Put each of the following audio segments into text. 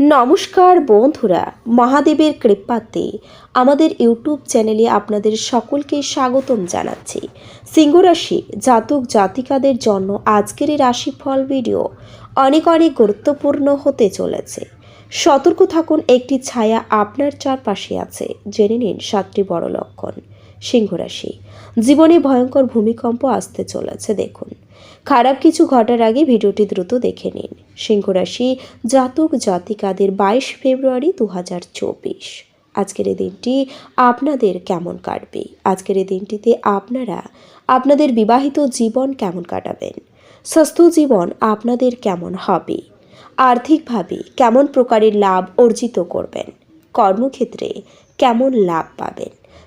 নমস্কার বন্ধুরা, মহাদেবের কৃপাতে আমাদের ইউটিউব চ্যানেলে আপনাদের সকলকে স্বাগতম জানাচ্ছি। সিংহরাশি জাতক জাতিকাদের জন্য আজকের এই রাশিফল ভিডিও অনেক অনেক গুরুত্বপূর্ণ হতে চলেছে। সতর্ক থাকুন, একটি ছায়া আপনার চারপাশে আছে। জেনে নিন সাতটি বড় লক্ষণ। সিংহরাশি জীবনে ভয়ঙ্কর ভূমিকম্প আসতে চলেছে, দেখুন। খারাপ কিছু ঘটার আগে ভিডিওটি দ্রুত দেখে নিন। সিংহরাশি জাতক জাতিকাদের বাইশ ফেব্রুয়ারি দু হাজার চব্বিশ। আজকের এই দিনটি আপনাদের কেমন কাটবে? আজকের এই দিনটিতে আপনারা, আপনাদের বিবাহিত জীবন কেমন কাটাবেন? স্বাস্থ্য জীবন আপনাদের কেমন হবে? আর্থিকভাবে কেমন প্রকারের লাভ অর্জিত করবেন? কর্মক্ষেত্রে কেমন লাভ পাবেন?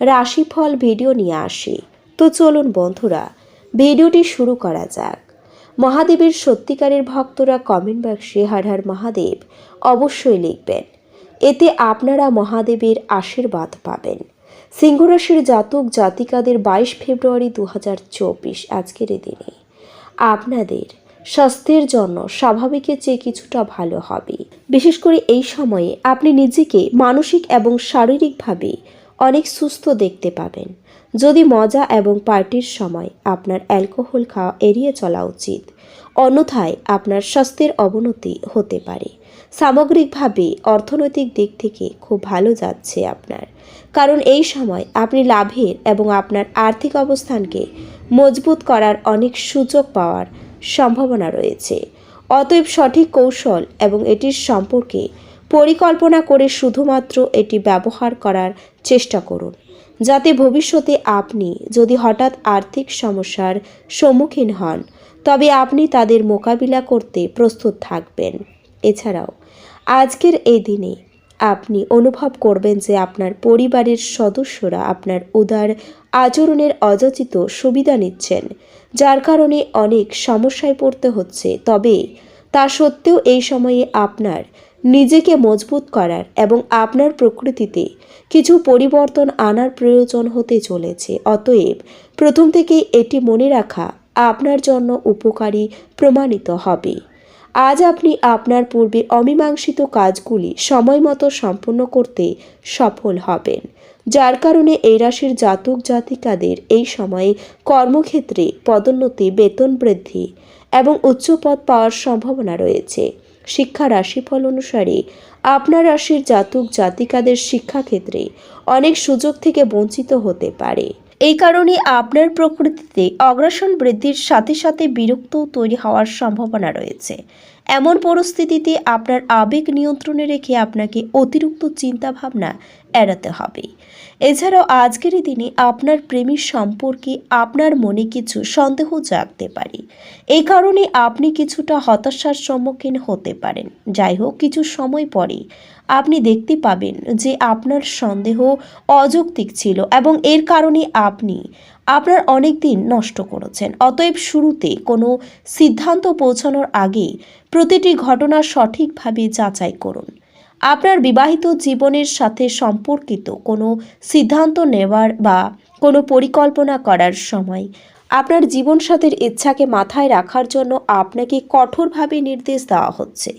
রাশিফল ভিডিও নিয়ে আসি। তো চলুন বন্ধুরা, ভিডিওটি শুরু করা যাক। মহাদেবের সত্যিকারের ভক্তরা কমেন্ট বক্সে হার হার মহাদেব অবশ্যই লিখবেন। এতে আপনারা মহাদেবের আশীর্বাদ পাবেন। সিংহরাশির জাতক জাতিকাদের বাইশ ফেব্রুয়ারি দু হাজার চব্বিশ আজকের দিনে। আপনাদের স্বাস্থ্যের জন্য স্বাভাবিকের চেয়ে কিছুটা ভালো হবে। বিশেষ করে এই সময়ে আপনি নিজেকে মানসিক এবং শারীরিকভাবে অনেক সুস্থ দেখতে পাবেন। যদি মজা এবং পার্টির সময় আপনার অ্যালকোহল খাওয়া এড়িয়ে চলা উচিত, অন্যথায় আপনার স্বাস্থ্যের অবনতি হতে পারে। সামগ্রিকভাবে অর্থনৈতিক দিক থেকে খুব ভালো যাচ্ছে আপনার। কারণ এই সময় আপনি লাভের এবং আপনার আর্থিক অবস্থানকে মজবুত করার অনেক সুযোগ পাওয়ার সম্ভাবনা রয়েছে। অতএব সঠিক কৌশল এবং এটির সম্পর্কে পরিকল্পনা করে শুধুমাত্র এটি ব্যবহার করার চেষ্টা করুন। যাতে ভবিষ্যতে আপনি যদি হঠাৎ আর্থিক সমস্যার সম্মুখীন হন, তবে আপনি তাদের মোকাবিলা করতে প্রস্তুত থাকবেন। এছাড়াও, আজকের এই দিনে আপনি অনুভব করবেন যে আপনার পরিবারের সদস্যরা আপনার উদার আচরণের অযাচিত সুবিধা নিচ্ছেন, যার কারণে অনেক সমস্যায় পড়তে হচ্ছে। তবে তা সত্ত্বেও এই সময়ে আপনার নিজেকে মজবুত করার এবং আপনার প্রকৃতিতে কিছু পরিবর্তন আনার প্রয়োজন হতে চলেছে। অতএব, প্রথম থেকেই এটি মনে রাখা আপনার জন্য উপকারী প্রমাণিত হবে। আজ আপনি আপনার পূর্বে অমীমাংসিত কাজগুলি সময় মতো সম্পূর্ণ করতে সফল হবেন। যার কারণে এই রাশির জাতক জাতিকাদের এই সময়ে কর্মক্ষেত্রে পদোন্নতি, বেতন বৃদ্ধি এবং উচ্চ পদ পাওয়ার সম্ভাবনা রয়েছে। শিক্ষা রাশিফল অনুসারে আপনার রাশির জাতক জাতিকাদের শিক্ষাক্ষেত্রে অনেক সুযোগ থেকে বঞ্চিত হতে পারে। এই কারণে আপনার প্রকৃতিতে অগ্রাসন বৃদ্ধির সাথে সাথে বিরক্তও তৈরি হওয়ার সম্ভাবনা রয়েছে। এমন পরিস্থিতিতে আপনার আবেগ নিয়ন্ত্রণে রেখে আপনাকে অতিরিক্ত চিন্তাভাবনা এড়াতে হবে। এছাড়াও আজকের দিনে আপনার প্রেমীর সম্পর্কে আপনার মনে কিছু সন্দেহ জাগতে পারে। এই কারণে আপনি কিছুটা হতাশার সম্মুখীন হতে পারেন। যাই হোক, কিছু সময় পরে আপনি দেখতে পাবেন যে আপনার সন্দেহ অযৌক্তিক ছিল এবং এর কারণে আপনি আপনার অনেক দিন নষ্ট করেছেন। অতএব শুরুতে কোনো সিদ্ধান্ত পৌঁছানোর আগে প্রতিটি ঘটনা সঠিকভাবে যাচাই করুন। আপনার বিবাহিত জীবনের সাথে সম্পর্কিত কোনো সিদ্ধান্ত নেওয়ার বা কোনো পরিকল্পনা করার সময় আপনার জীবনসাথীর ইচ্ছাকে মাথায় রাখার জন্য আপনাকে কঠোরভাবে নির্দেশ দেওয়া হচ্ছে।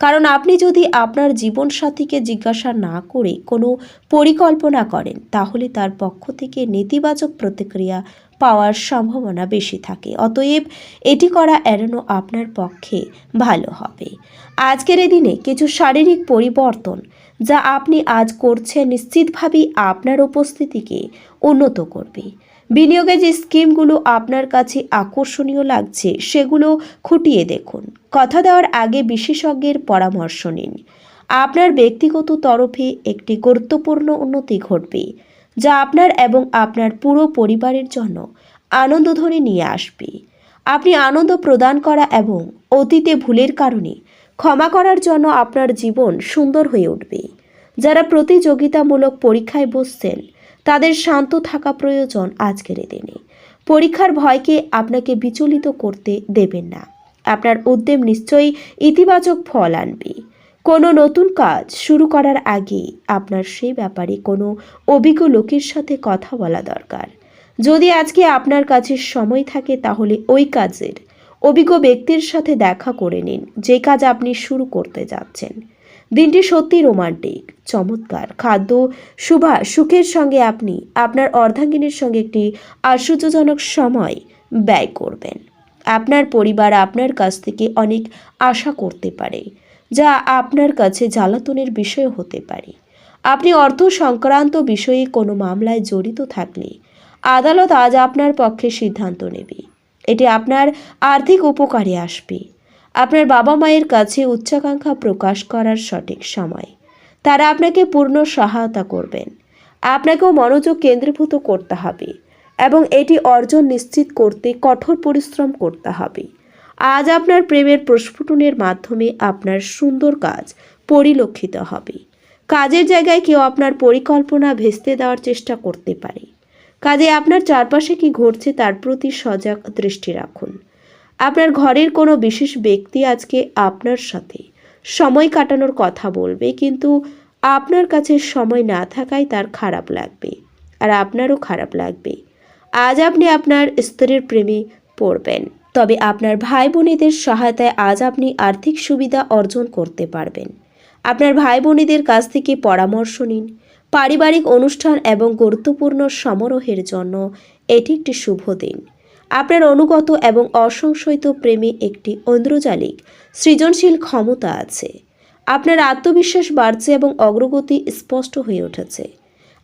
কারণ আপনি যদি আপনার জীবনসাথীকে জিজ্ঞাসা না করে কোনো পরিকল্পনা করেন, তাহলে তার পক্ষ থেকে নেতিবাচক প্রতিক্রিয়া পাওয়ার সম্ভাবনা বেশি থাকে। অতএব এটি করা এড়ানো আপনার পক্ষে ভালো হবে। আজকের এই দিনে কিছু শারীরিক পরিবর্তন যা আপনি আজ করছেন নিশ্চিতভাবেই আপনার উপস্থিতিকে উন্নত করবে। বিনিয়োগে যে স্কিমগুলো আপনার কাছে আকর্ষণীয় লাগছে, সেগুলো খুঁটিয়ে দেখুন। কথা দেওয়ার আগে বিশেষজ্ঞের পরামর্শ নিন। আপনার ব্যক্তিগত তরফে একটি গুরুত্বপূর্ণ উন্নতি ঘটবে, যা আপনার এবং আপনার পুরো পরিবারের জন্য আনন্দ ধরে নিয়ে আসবে। আপনি আনন্দ প্রদান করা এবং অতীতে ভুলের কারণে ক্ষমা করার জন্য আপনার জীবন সুন্দর হয়ে উঠবে। যারা প্রতিযোগিতামূলক পরীক্ষায় বসছেন তাদের শান্ত থাকা প্রয়োজন আজকের দিনে। পরীক্ষার ভয়কে আপনাকে বিচলিত করতে দেবেন না। আপনার উদ্যম নিশ্চয়ই ইতিবাচক ফল আনবে। কোনো নতুন কাজ শুরু করার আগে আপনার সেই ব্যাপারে কোনো অভিজ্ঞ লোকের সাথে কথা বলা দরকার। যদি আজকে আপনার কাছে সময় থাকে তাহলে ওই কাজের অভিজ্ঞ ব্যক্তির সাথে দেখা করে নিন, যে কাজ আপনি শুরু করতে যাচ্ছেন। দিনটি সত্যি রোমান্টিক, চমৎকার। খাদ্য, শুভা, সুখের সঙ্গে আপনি আপনার অর্ধাঙ্গিনীর সঙ্গে একটি আশ্চর্যজনক সময় ব্যয় করবেন। আপনার পরিবার আপনার কাছ থেকে অনেক আশা করতে পারে, যা আপনার কাছে জ্বালাতনের বিষয় হতে পারে। আপনি অর্থ সংক্রান্ত বিষয়ে কোনো মামলায় জড়িত থাকলে আদালত আজ আপনার পক্ষে সিদ্ধান্ত নেবে। এটি আপনার আর্থিক উপকারে আসবে। আপনার বাবা মায়ের কাছে উচ্চাকাঙ্ক্ষা প্রকাশ করার সঠিক সময়। তারা আপনাকে পূর্ণ সহায়তা করবেন। আপনাকেও মনোযোগ কেন্দ্রীভূত করতে হবে এবং এটি অর্জন নিশ্চিত করতে কঠোর পরিশ্রম করতে হবে। আজ আপনার প্রেমের প্রস্ফুটনের মাধ্যমে আপনার সুন্দর কাজ পরিলক্ষিত হবে। কাজের জায়গায় কেউ আপনার পরিকল্পনা ভেস্তে দেওয়ার চেষ্টা করতে পারে। কাজে আপনার চারপাশে কি ঘটছে তার প্রতি সজাগ দৃষ্টি রাখুন। আপনার ঘরের কোনো বিশেষ ব্যক্তি আজকে আপনার সাথে সময় কাটানোর কথা বলবে, কিন্তু আপনার কাছে সময় না থাকায় তার খারাপ লাগবে আর আপনারও খারাপ লাগবে। আজ আপনি আপনার স্ত্রীর প্রেমে পড়বেন, তবে আপনার ভাই বোনেদের সহায়তায় আজ আপনি আর্থিক সুবিধা অর্জন করতে পারবেন। আপনার ভাই বোনেদের কাছ থেকে পরামর্শ নিন, পারিবারিক অনুষ্ঠান এবং গুরুত্বপূর্ণ সমারোহের জন্য এটি একটি শুভ দিন। আপনার অনুগত এবং অসংশয়িত প্রেমে একটি ঐন্দ্রজালিক সৃজনশীল ক্ষমতা আছে। আপনার আত্মবিশ্বাস বাড়ছে এবং অগ্রগতি স্পষ্ট হয়ে উঠেছে।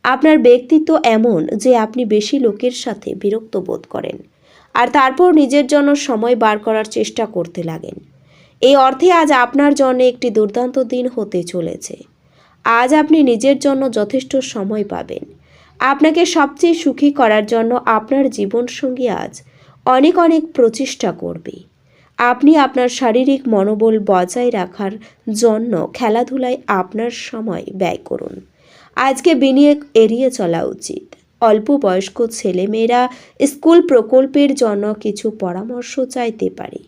আপনার ব্যক্তিত্ব এমন যে আপনি বেশি লোকের সাথে বিরক্ত বোধ করেন আর তারপর নিজের জন্য সময় বার করার চেষ্টা করতে লাগেন। এই অর্থে আজ আপনার জন্য একটি দুর্দান্ত দিন হতে চলেছে। আজ আপনি নিজের জন্য যথেষ্ট সময় পাবেন। আপনাকে সবচেয়ে সুখী করার জন্য আপনার জীবনসঙ্গী আজ অনেক অনেক প্রচেষ্টা করবে। আপনি আপনার শারীরিক মনোবল বজায় রাখার জন্য খেলাধুলায় আপনার সময় ব্যয় করুন। আজকে বিনিয়োগ এড়িয়ে চলা উচিত। অল্প বয়স্ক ছেলেমেয়েরা স্কুল প্রকল্পের জন্য কিছু পরামর্শ চাইতে পারে।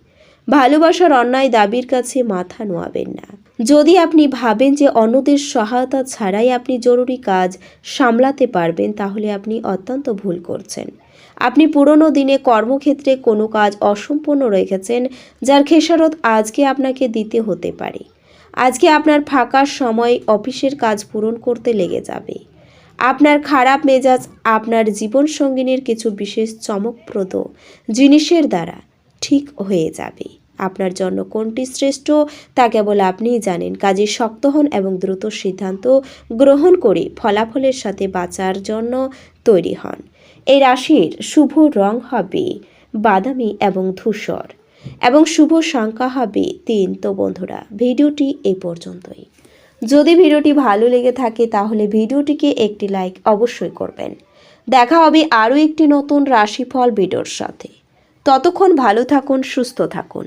ভালোবাসার অন্যায় দাবির কাছে মাথা নোয়াবেন না। যদি আপনি ভাবেন যে অন্যদের সহায়তা ছাড়াই আপনি জরুরি কাজ সামলাতে পারবেন, তাহলে আপনি অত্যন্ত ভুল করছেন। আপনি পুরনো দিনে কর্মক্ষেত্রে কোনো কাজ অসম্পূর্ণ রেখেছেন, যার খেসারত আজকে আপনাকে দিতে হতে পারে। আজকে আপনার ফাঁকা সময় অফিসের কাজ পূরণ করতে লেগে যাবে। আপনার খারাপ মেজাজ আপনার জীবনসঙ্গিনীর কিছু বিশেষ চমকপ্রদ জিনিসের দ্বারা ঠিক হয়ে যাবে। আপনার জন্য কোনটি শ্রেষ্ঠ তা কেবল আপনিই জানেন। কাজে শক্ত হন এবং দ্রুত সিদ্ধান্ত গ্রহণ করে ফলাফলের সাথে বাঁচার জন্য তৈরি হন। এই রাশির শুভ রং হবে বাদামি এবং ধূসর এবং শুভ সংখ্যা হবে তিন। তো বন্ধুরা, ভিডিওটি এই পর্যন্তই। যদি ভিডিওটি ভালো লেগে থাকে তাহলে ভিডিওটিকে একটি লাইক অবশ্যই করবেন। দেখা হবে আরও একটি নতুন রাশিফল ভিডিওর সাথে। ততক্ষণ ভালো থাকুন, সুস্থ থাকুন।